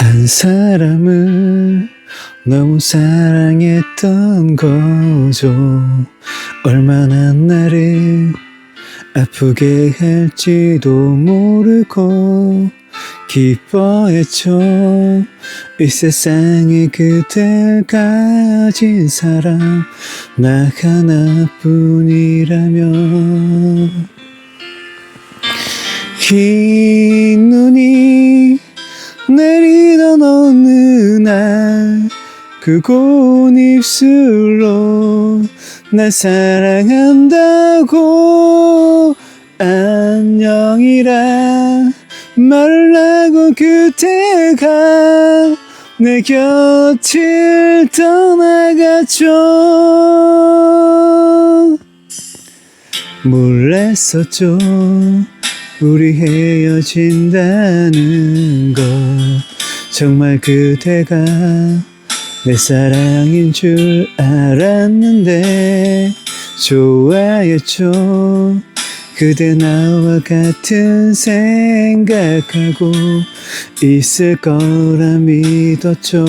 한 사람을 너무 사랑했던 거죠. 얼마나 나를 아프게 할지도 모르고 기뻐했죠. 이 세상에 그댈 가진 사람 나 하나뿐이라면 흰 그 고운 입술로 날 사랑한다고 안녕이라 말을 하고 그대가 내 곁을 떠나갔죠. 몰랐었죠. 우리 헤어진다는 거. 정말 그대가 내 사랑인 줄 알았는데 좋아했죠. 그대 나와 같은 생각하고 있을 거라 믿었죠.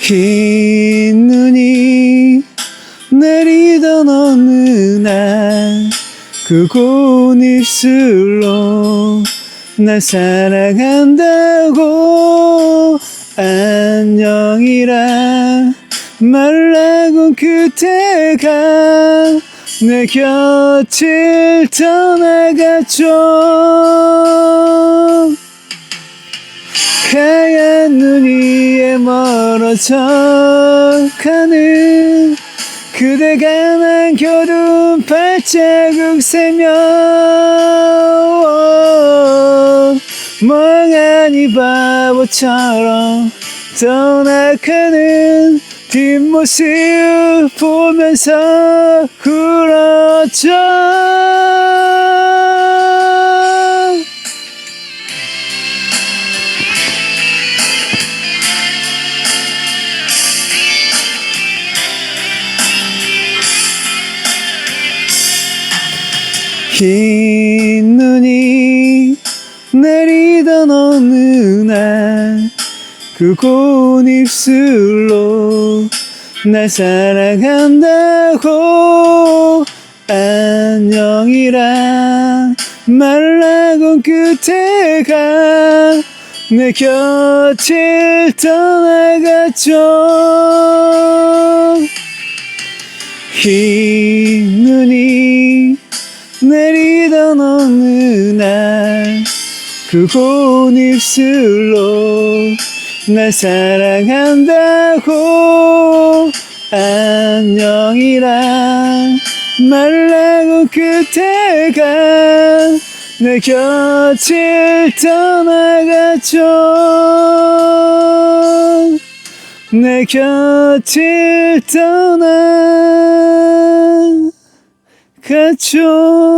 흰 눈이 내리던 어느 날그 고운 입술로 날 사랑한다고 안녕이라 말을 하고 그대가 내 곁을 떠나갔죠. 하얀 눈 위에 멀어져 가는 그대가 남겨둔 발자국 세며 바보처럼 떠나가는 뒷모습 보면서 울었죠. 흰 눈이 내리던 어느 날 그 고운 입술로 날 사랑한다고 안녕이라 말을 하고 그대가 내 곁을 떠나갔죠. 흰 눈이 내리던 어느 날 그 고운 입술로 날 사랑한다고 안녕이라 말을 하고 그대가 내 곁을 떠나갔죠. 내 곁을 떠나갔죠